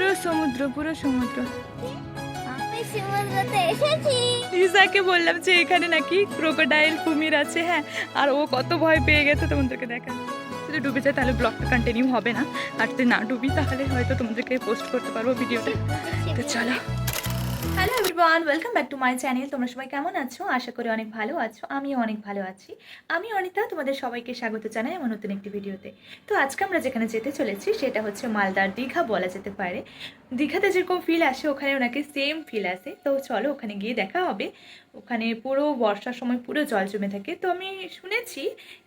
পুরো সমুদ্র পুরো সমুদ্র। লিজাকে বললাম যে এখানে নাকি ক্রোকোডাইল কুমির আছে হ্যাঁ। আর ও কত ভয় পেয়ে গেছে তোমাদেরকে দেখা যদি ডুবে যায় তাহলে ব্লগটা কন্টিনিউ হবে না। আর যদি না ডুবি তাহলে হয়তো তোমাদেরকে পোস্ট করতে পারব ভিডিওটা তো চলো। Hello everyone welcome back to my channel তোমরা সবাই কেমন আছো? আশা করি অনেক ভালো আছো। আমিও অনেক ভালো আছি। আমি অনিতা, তোমাদের সবাইকে স্বাগত জানাই আমার নতুন একটি ভিডিওতে। তো আজকে আমরা যেখানে যেতে চলেছি, সেটা হচ্ছে মালদার দীঘা বলা যেতে পারে। দীঘাতে যেরকম ফিল আসে, ওখানে ওনাকে সেম ফিল আসে। তো চলো ওখানে গিয়ে দেখা হবে। ওখানে পুরো বর্ষার সময় পুরো জল জমে থাকে। তো আমি শুনেছি,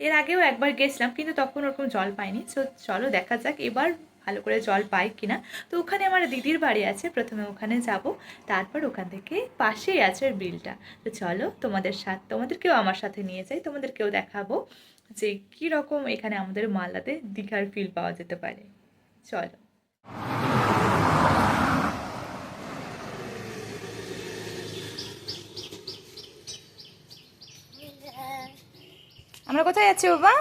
এর আগেও একবার গেছিলাম, কিন্তু তখন ওরকম জল পাইনি। তো চলো দেখা যাক, এবার ভালো করে জল পাই কিনা। তো ওখানে আমার দিদির বাড়ি আছে প্রথমে ওখানে যাব তারপর ওখান থেকে পাশেই আছে বিলটা। তো চলো তোমাদের সাথে তোমাদেরকেও আমার সাথে নিয়ে যাই তোমাদেরকেও দেখাবো যে কী রকম এখানে আমাদের মালদাতে দীঘার ফিল পাওয়া যেতে পারে। চলো। আমরা কোথায় যাচ্ছি বাবা?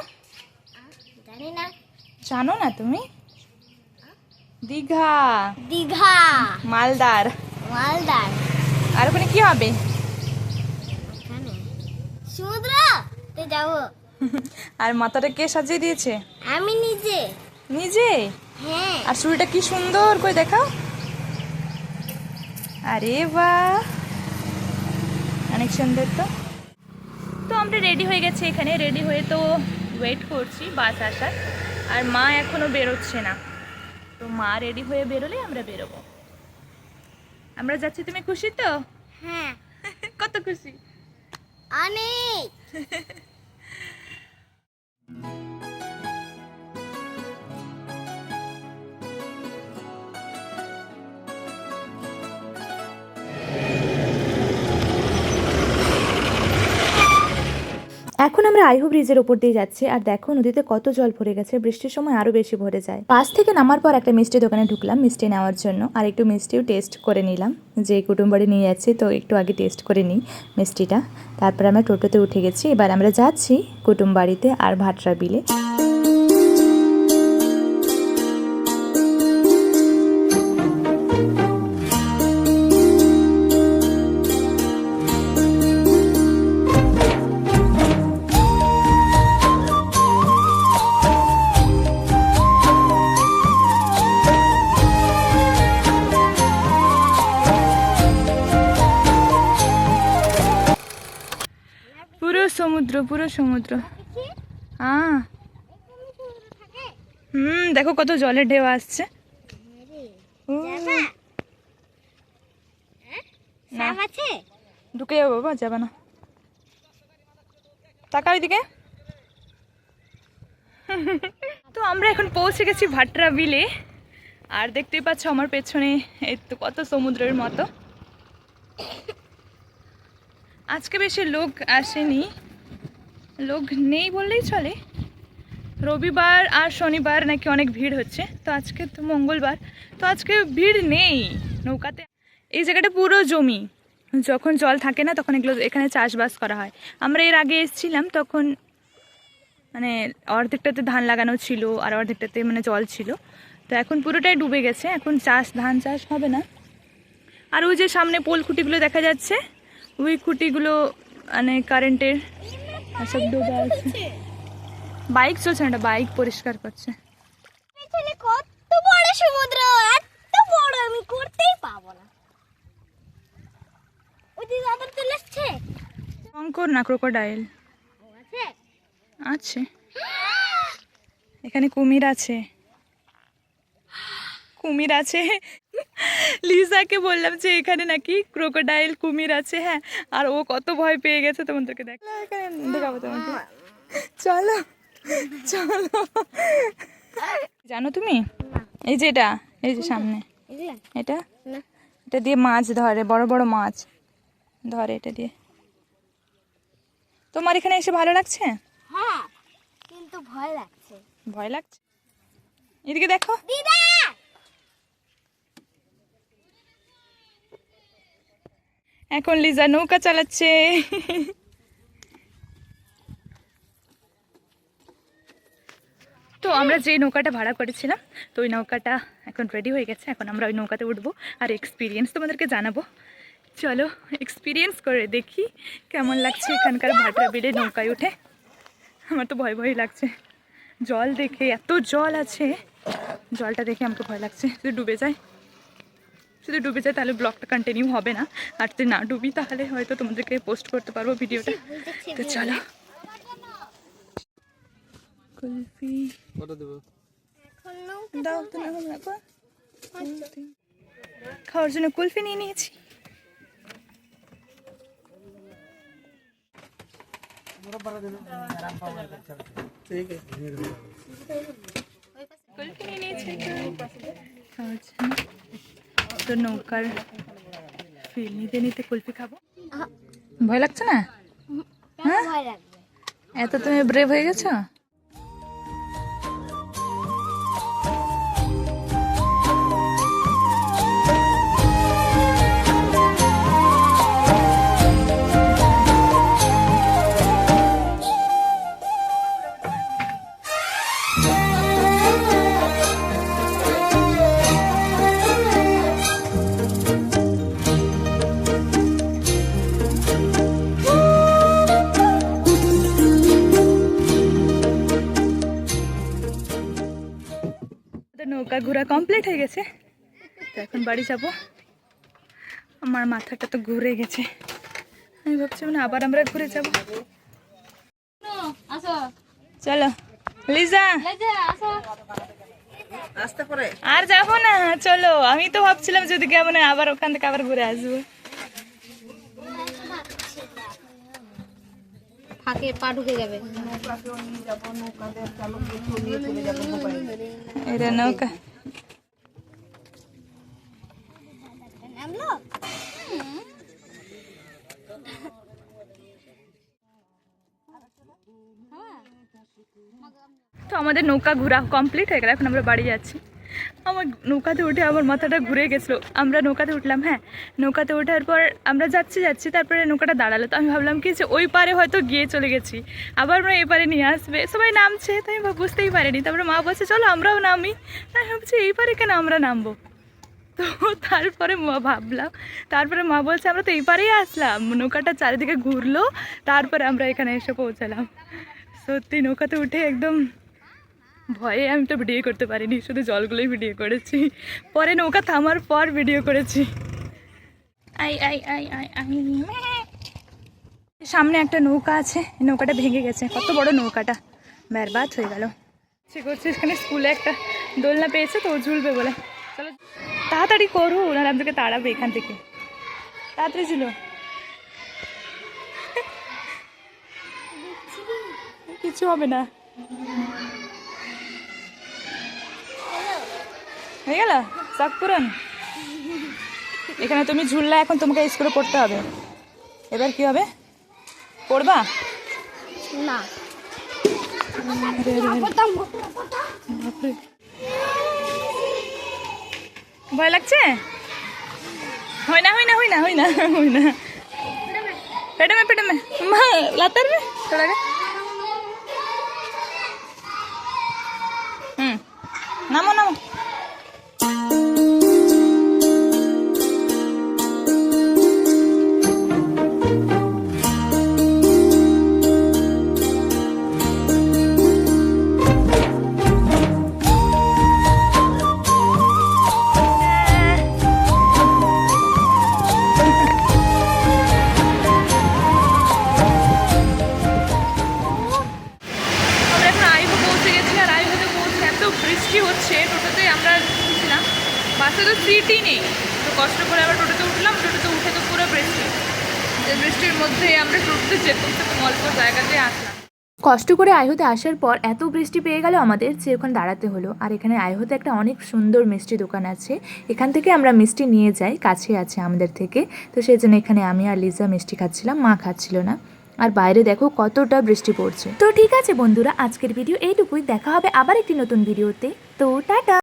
জানি না। জানো না তুমি? দীঘা। দীঘা। মালদার। মালদার। আর ওখানে কি হবে? সমুদ্র? তে যাব। আর মাথাটা কে সাজিয়ে দিয়েছে? আমি নিজে। নিজে? হ্যাঁ। আর চুড়িটা কি সুন্দর করে দেখাও। আরে বাহ! অনেক সুন্দর তো। তো আমরা রেডি হয়ে গেছি এখানে। রেডি হয়ে তো ওয়েট করছি বাস আসার। আর মা এখনও বেরোচ্ছে না। তো মা রেডি হয়ে বেরোলে আমরা বেরোবো। আমরা যাচ্ছি তুমি খুশি তো? হ্যাঁ। কত খুশি। অনেক। এখন আমরা আইহো ব্রিজের ওপর দিয়ে যাচ্ছি, আর দেখো নদীতে কত জল ভরে গেছে, বৃষ্টির সময় আরও বেশি ভরে যায়। বাস থেকে নামার পর একটা মিষ্টি দোকানে ঢুকলাম, মিষ্টি নেওয়ার জন্য, আর একটু মিষ্টিও টেস্ট করে নিলাম। যে কুটুম বাড়ি নিয়ে যাচ্ছি, তো একটু আগে টেস্ট করে নিই মিষ্টিটা। তারপর আমরা টোটোতে উঠে গেছি, এবার আমরা যাচ্ছি কুটুম বাড়িতে আর ভাটরা বিলে। সমুদ্র পুরো সমুদ্র। হ্যাঁ হুম দেখো কত জলের ঢেউ আসছে। ঢুকে যাব বাবা যাবে না। টাকা ওইদিকে তো আমরা এখন পৌঁছে গেছি ভাটরা বিলে। আর দেখতেই পাচ্ছ আমার পেছনে এই তো কত সমুদ্রের মতো। আজকে বেশি লোক আসেনি। লোক নেই বললেই চলে। রবিবার আর শনিবার নাকি অনেক ভিড় হচ্ছে। তো আজকে তো মঙ্গলবার। তো আজকে ভিড় নেই নৌকাতে। এই জায়গাটা পুরো জমি। যখন জল থাকে না তখন এগুলো এখানে চাষবাস করা হয়। আমরা এর আগে এসেছিলাম তখন মানে অর্ধেকটাতে ধান লাগানো ছিল আর অর্ধেকটাতে মানে জল ছিল। তো এখন পুরোটাই ডুবে গেছে। এখন চাষ, ধান চাষ হবে না। আর ওই যে সামনে পোল খুঁটিগুলো দেখা যাচ্ছে, ওই খুঁটিগুলো মানে কারেন্টের সব ডুবে আছে। বাইক চলছে না বাইক পরিষ্কার করছে। পেছনে কত বড় সমুদ্র এত বড় আমি করতেই পাবো না। ওই দিকে আবার চলে আসছে। শঙ্কর না ক্রোকোডাইল। আছে। এখানে কুমির আছে। কুমির আছে। লিজাকে বললাম যে এখানে নাকি ক্রোকোডাইল কুমির আছে হ্যাঁ আর ও কত ভয় পেয়ে গেছে তোমাদেরকে দেখ এখানে দেখাবো তোমাকে। চলো চলো। জানো তুমি? এই যে এটা এই যে সামনে। এটা? এটা দিয়ে মাছ ধরে বড় বড় মাছ। ধরে এটা দিয়ে। তোমার এখানে এসে ভালো লাগছে? হ্যাঁ কিন্তু ভয় লাগছে। ভয় লাগছে? এদিকে দেখো। দিদা! এখন লিজা নৌকা চালাচ্ছে। তো আমরা যে নৌকাটা ভাড়া করেছিলাম, তো ওই নৌকাটা এখন রেডি হয়ে গেছে। এখন আমরা ওই নৌকাতে উঠবো আর এক্সপিরিয়েন্স তোমাদেরকে জানাব। চলো এক্সপিরিয়েন্স করে দেখি কেমন লাগছে এখানকার ভাটরা বেড়ে নৌকায় উঠে। আমার তো ভয় ভয় লাগছে। জল দেখে, এত জল আছে। জলটা দেখে আমাকে ভয় লাগছে। যদি ডুবে যায়। যদি ডুবে যায় তাহলে ব্লগটা কন্টিনিউ হবে না। আর যদি না ডুবি তাহলে হয়তো তোমাদেরকে পোস্ট করতে পারব ভিডিওটা। তো চলো। কুলফি। কত দেবো? এখন নৌকা দাও তো না হলো একবার। খাওয়ার জন্য কুলফি নিয়ে নিয়েছি। ঠিক আছে। কুলফি নিয়ে নিয়েছি খাওয়ার জন্য। তো নৌকার ফিল নিতে নিতে কুলফি খাব? ভয় লাগছে না? হ্যাঁ? ভয় এত তুমি ব্রেভ হয়ে গেছো? নৌকা ঘোরা কমপ্লিট হয়ে গেছে। তো এখন বাড়ি যাব। আমার মাথাটা তো ঘুরে গেছে। আমি ভাবছি মানে আবার আমরা ঘুরে যাব। চলো লিজা। আর যাব না চলো। আমি তো ভাবছিলাম যদি কেমন না আবার ওখান থেকে আবার ঘুরে আসব। ফাঁকে পা ঢুকে যাবে। এটা নৌকা। তো আমাদের নৌকা ঘোরা কমপ্লিট হয়ে গেল এখন আমরা বাড়ি যাচ্ছি। আমার নৌকাতে উঠে আমার মাথাটা ঘুরে গেছিল। আমরা নৌকাতে উঠলাম হ্যাঁ। নৌকাতে ওঠার পর আমরা যাচ্ছি যাচ্ছি, তারপরে নৌকাটা দাঁড়াল। তো আমি ভাবলাম কি যে ওই পারে হয়তো গিয়ে চলে গেছি। আবার আমরা এই পারে নিয়ে আসবে। সবাই নামছে, তো আমি বুঝতেই পারিনি। তারপরে মা বলছে, চলো আমরাও নামি। আমি ভাবছি, এই পারে কেন আমরা নামবো? তো তারপরে মা ভাবলাম, তারপরে মা বলছে, আমরা তো এই পারেই আসলাম। নৌকাটা চারিদিকে ঘুরলো, তারপরে আমরা এখানে এসে পৌঁছালাম। সত্যি নৌকাতে উঠে একদম ভয়ে আমি তো ভিডিও করতে পারিনি শুধু জলগুলোই ভিডিও করেছি। পরে নৌকা থামার পর ভিডিও করেছি। আই আই আই আই আই সামনে একটা নৌকা আছে নৌকাটা ভেঙে গেছে। কত বড় নৌকাটা। ব্যারবাদ হয়ে গেল। সে করছে এখানে স্কুলে একটা দোলনা পেয়েছে তো ঝুলবে বলে। চলো তাড়াতাড়ি করু ওনারা আমাদেরকে তাড়াবে এখান থেকে। তাড়াতাড়ি ছিল কিছু হবে না। হয়ে গেল? চাক পূরণ? এখানে তুমি ঝুললা এখন তোমাকে স্কুলে পড়তে হবে। এবার কি হবে? পড়বা? না। ভয় লাগছে? হয় না হয় না হয় না হয় না হয় না। পেটেমে পেটেমে। মা লাতার হুম। নামো নামো। বাসে তো সিটই নেই। তো কষ্ট করে আবার টোটোতে উঠলাম, টোটোতে উঠে তো পুরো বৃষ্টি। যে বৃষ্টির মধ্যে আমরা টোটোতে যেতে যেতে অল্প জায়গাতে আসলাম। কষ্ট করে আইহোতে আসার পর এত বৃষ্টি পেয়ে গেল আমাদের যে ওখানে দাঁড়াতে হলো। আর এখানে আইহোতে একটা অনেক সুন্দর মিষ্টি দোকান আছে। এখান থেকে আমরা মিষ্টি নিয়ে যাই, কাছে আছে আমাদের থেকে। তো সেই জন্য এখানে আমি আর লিজা মিষ্টি খাচ্ছিলাম, মা খাচ্ছিল না। আর বাইরে দেখো কতটা বৃষ্টি পড়ছে। তো ঠিক আছে বন্ধুরা, আজকের ভিডিও এইটুকুই। দেখা হবে আবার একটি নতুন ভিডিওতে। তো টাটা!